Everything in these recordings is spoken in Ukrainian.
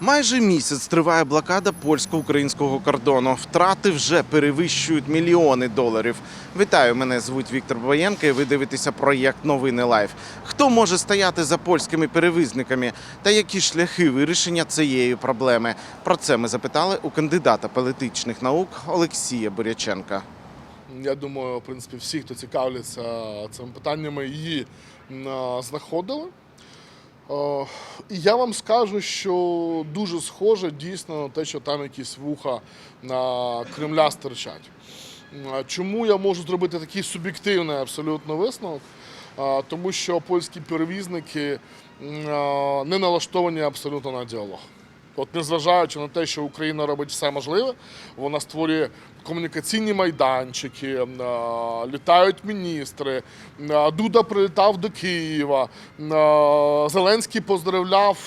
Майже місяць триває блокада польсько-українського кордону. Втрати вже перевищують мільйони доларів. Вітаю, мене звуть Віктор Боєнко, і ви дивитеся проєкт Новини Лайф. Хто може стояти за польськими перевізниками та які шляхи вирішення цієї проблеми? Про це ми запитали у кандидата політичних наук Олексія Буряченка. Я думаю, в принципі, всі, хто цікавляться цими питаннями, її знаходили. О, І я вам скажу, що дуже схоже дійсно на те, що там якісь вуха на Кремля стирчать. Чому я можу зробити такий суб'єктивний абсолютно висновок? Тому що польські перевізники не налаштовані абсолютно на діалог. От незважаючи на те, що Україна робить все можливе, вона створює комунікаційні майданчики, літають міністри. Дуда прилітав до Києва. Зеленський поздравляв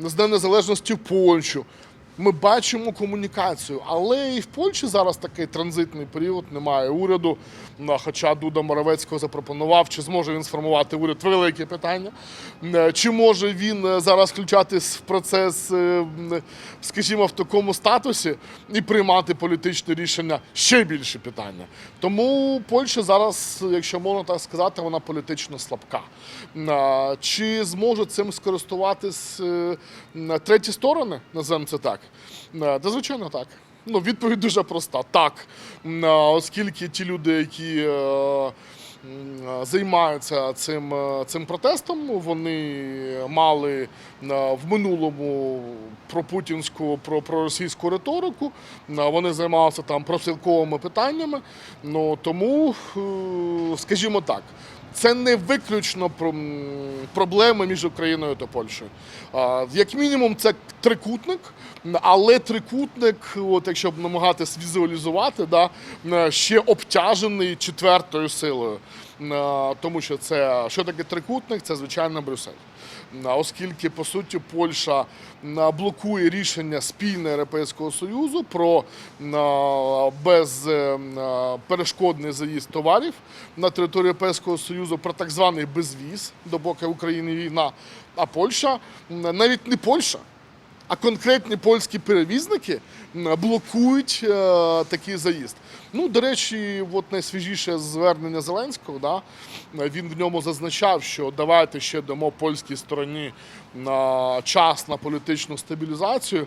е, з Днем Незалежності Польщу. Ми бачимо комунікацію, але і в Польщі зараз такий транзитний період, немає уряду. Хоча Дуда Моровецького запропонував, чи зможе він сформувати уряд, велике питання. Е, Чи може він е, зараз включатись в процес, е, скажімо, в такому статусі і приймати політичне рішення ще більше питання. Тому Польща зараз, якщо можна так сказати, вона політично слабка. Чи зможуть цим скористуватись треті сторони, називаємо це так? Е, Та звичайно так. Ну, відповідь дуже проста. Так. Оскільки ті люди, які е, е, займаються цим, е, цим протестом, вони мали е, в минулому про путінську, про, про російську риторику. Е, Вони займалися там профспілковими питаннями. Ну тому, е, скажімо так. Це не виключно проблеми між Україною та Польщею. Як мінімум, це трикутник, але трикутник, от якщо б намагатись візуалізувати, да, ще обтяжений четвертою силою. Е, Тому що це що таке трикутник? Це звичайно Брюссель. Е, Оскільки по суті Польща е, блокує рішення спільне Європейського Союзу про безперешкодний заїзд товарів на територію Європейського Союзу, про так званий безвіз, допоки України війна. А Польща навіть не Польща, а конкретні польські перевізники блокують е, такий заїзд. Ну, до речі, от найсвіжіше звернення Зеленського, да, він в ньому зазначав, що давайте ще дамо польській стороні на час на політичну стабілізацію.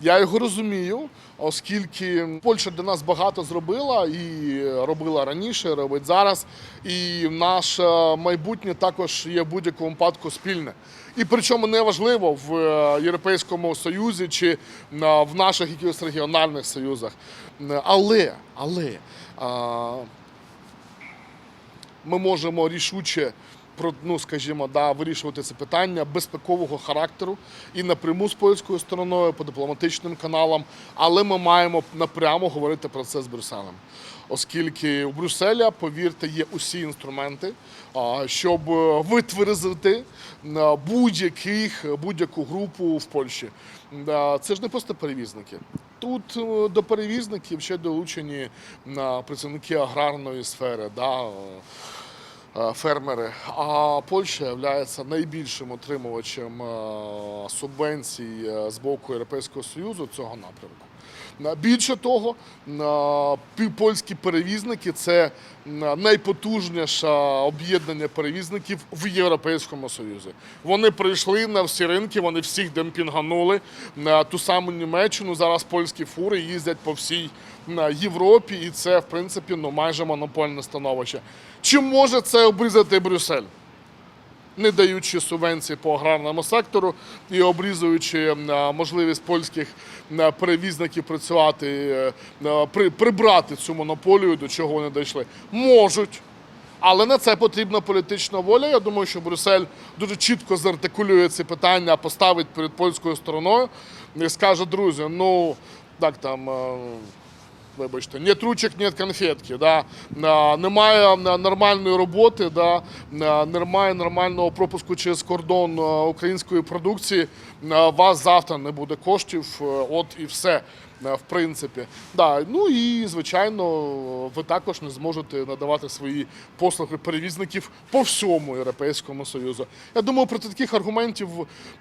Я його розумію, оскільки Польща для нас багато зробила і робила раніше, робить зараз. І наше майбутнє також є в будь-якому випадку спільне. І причому не важливо в е, Європейському Союзі чи е, в наших якихось регіональних союзах. Але, але ми можемо рішуче ну, скажімо, да, вирішувати це питання безпекового характеру і напряму з польською стороною по дипломатичним каналам, але ми маємо напрямо говорити про це з Брюсселем. Оскільки у Брюсселя, повірте, є усі інструменти, щоб е, витверзити е, будь-яких будь-яку групу в Польщі. Це ж не просто перевізники. Тут е, до перевізників ще долучені е, працівники аграрної сфери. Да, е, е, фермери. А Польща є найбільшим отримувачем е, субвенцій е, з боку Європейського Союзу цього напрямку. Більше того, польські перевізники це найпотужніше об'єднання перевізників в Європейському Союзі. Вони прийшли на всі ринки, вони всіх демпінганули на ту саму Німеччину. Зараз польські фури їздять по всій Європі, і це, в принципі, ну майже монопольне становище. Чи може це обрізати Брюссель? Не даючи субвенції по аграрному сектору і обрізуючи е, можливість польських е, перевізників працювати, е, е, при- прибрати цю монополію, до чого вони дійшли. Можуть. Але на це потрібна політична воля. Я думаю, що Брюссель дуже чітко зартикулює ці питання, поставить перед польською стороною і скаже, друзі, ну так там. Вибачте, ні ручок, ні конфетки. Да? Немає нормальної роботи, да? немає нормального пропуску через кордон української продукції. Вас завтра не буде коштів, е, от і все. Е, в принципі. Да, ну і звичайно, ви також не зможете надавати свої послуги перевізників по всьому Європейському Союзу. Я думаю, проти таких аргументів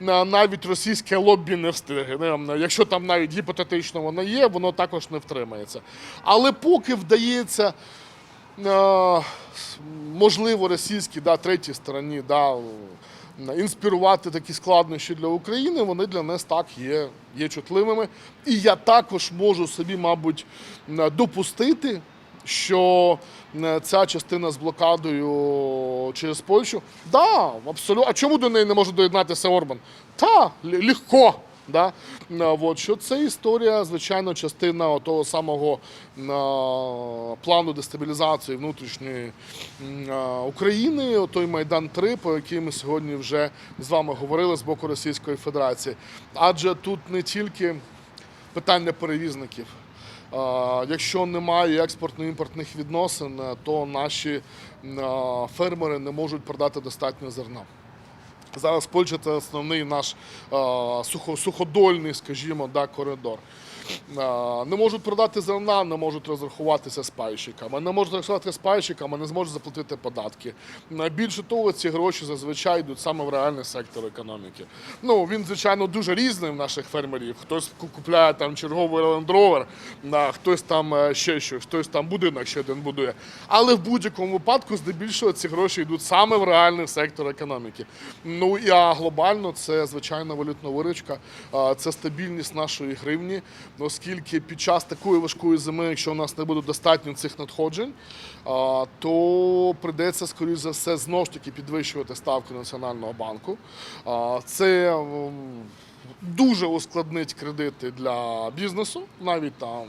е, навіть російське лобі не встигне. Якщо там навіть гіпотетично воно є, воно також не втримається. Але поки вдається. е, Можливо, російській да, третій стороні да, інспірувати такі складнощі для України, вони для нас так є, є чутливими. І я також можу собі, мабуть, допустити, що ця частина з блокадою через Польщу, да, абсолютно. А чому до неї не може доєднатися Орбан? Та, легко. Да? От, що це історія, звичайно, частина того самого плану дестабілізації внутрішньої України, той Майдан 3 по який ми сьогодні вже з вами говорили з боку Російської Федерації. Адже тут не тільки питання перевізників. Якщо немає експортно-імпортних відносин, то наші фермери не можуть продати достатньо зерна. Зараз Польща це основний наш суходольний, скажімо, да, коридор. Не можуть продати зерна, не можуть розрахуватися з пайщиками. Не можуть розрахувати з пайщиками, не зможуть заплатити податки. Більше того, ці гроші зазвичай йдуть саме в реальний сектор економіки. Ну, він, звичайно, дуже різний в наших фермерів. Хтось купляє там черговий Rover, хтось там е, ще щось, хтось там будинок ще один будує. Але в будь-якому випадку, здебільшого, ці гроші йдуть саме в реальний сектор економіки. Ну і а глобально це звичайно валютна виручка, це стабільність нашої гривні, оскільки під час такої важкої зими, якщо у нас не буде достатньо цих надходжень, то прийдеться, скоріш за все, знову ж таки підвищувати ставки Національного банку. Це дуже ускладнить кредити для бізнесу, навіть там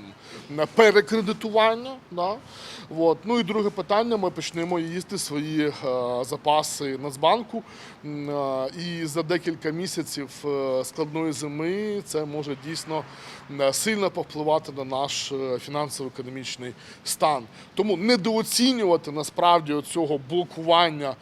на перекредитування. Да? От. Ну і друге питання: ми почнемо їсти свої е, запаси Нацбанку. Е, І за декілька місяців е, складної зими це може дійсно сильно повпливати на наш фінансово-економічний стан. Тому недооцінювати насправді цього блокування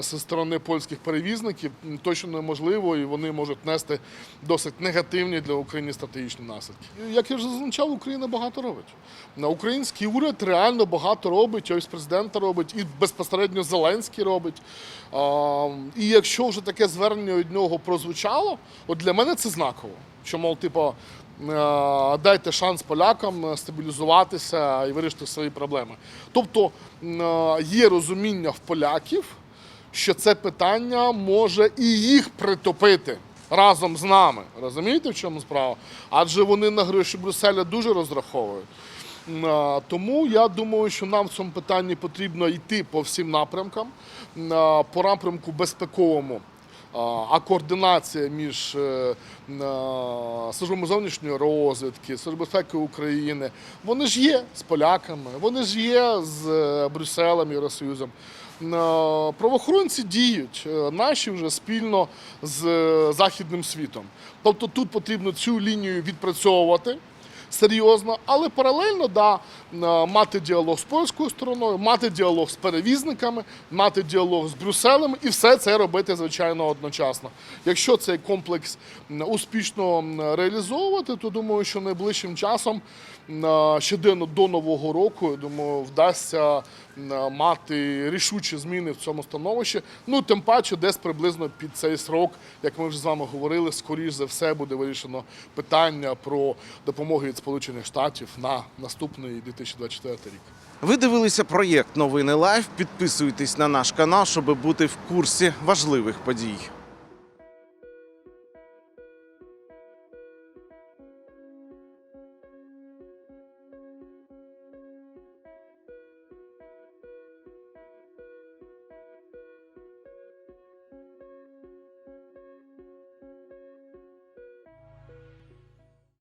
зі сторони польських перевізників точно неможливо, і вони можуть нести досить негативні для України стратегічні наслідки. Як я вже зазначав, Україна багато робить. Український уряд реально багато робить, ось президента робить, і безпосередньо Зеленський робить. І якщо вже таке звернення від нього прозвучало, от для мене це знаково. Що, мов, типу, е, дайте шанс полякам е, стабілізуватися і вирішити свої проблеми. Тобто е, є розуміння в поляків, що це питання може і їх притопити разом з нами. Розумієте, в чому справа? Адже вони на гроші Брюсселя дуже розраховують. Тому я думаю, що нам в цьому питанні потрібно йти по всім напрямкам, по напрямку безпековому. А, координація між е, службами зовнішньої розвідки, Службою безпеки України, вони ж є з поляками, вони ж є з е, Брюсселем, Євросоюзом. Правоохоронці діють, е, наші вже спільно з е, західним світом. Тобто тут потрібно цю лінію відпрацьовувати серйозно, але паралельно да, е, мати діалог з польською стороною, мати діалог з перевізниками, мати діалог з Брюсселем і все це робити, звичайно, одночасно. Якщо цей комплекс успішно реалізовувати, то думаю, що найближчим часом м, ще до, нового року, думаю, вдасться мати рішучі зміни в цьому становищі. Ну тим паче, десь приблизно під цей срок, як ми вже з вами говорили, скоріш за все буде вирішено питання про допомогу від Сполучених Штатів на наступний 2024 рік. Ви дивилися проєкт Новини Лайф. Підписуйтесь на наш канал, щоб бути в курсі важливих подій.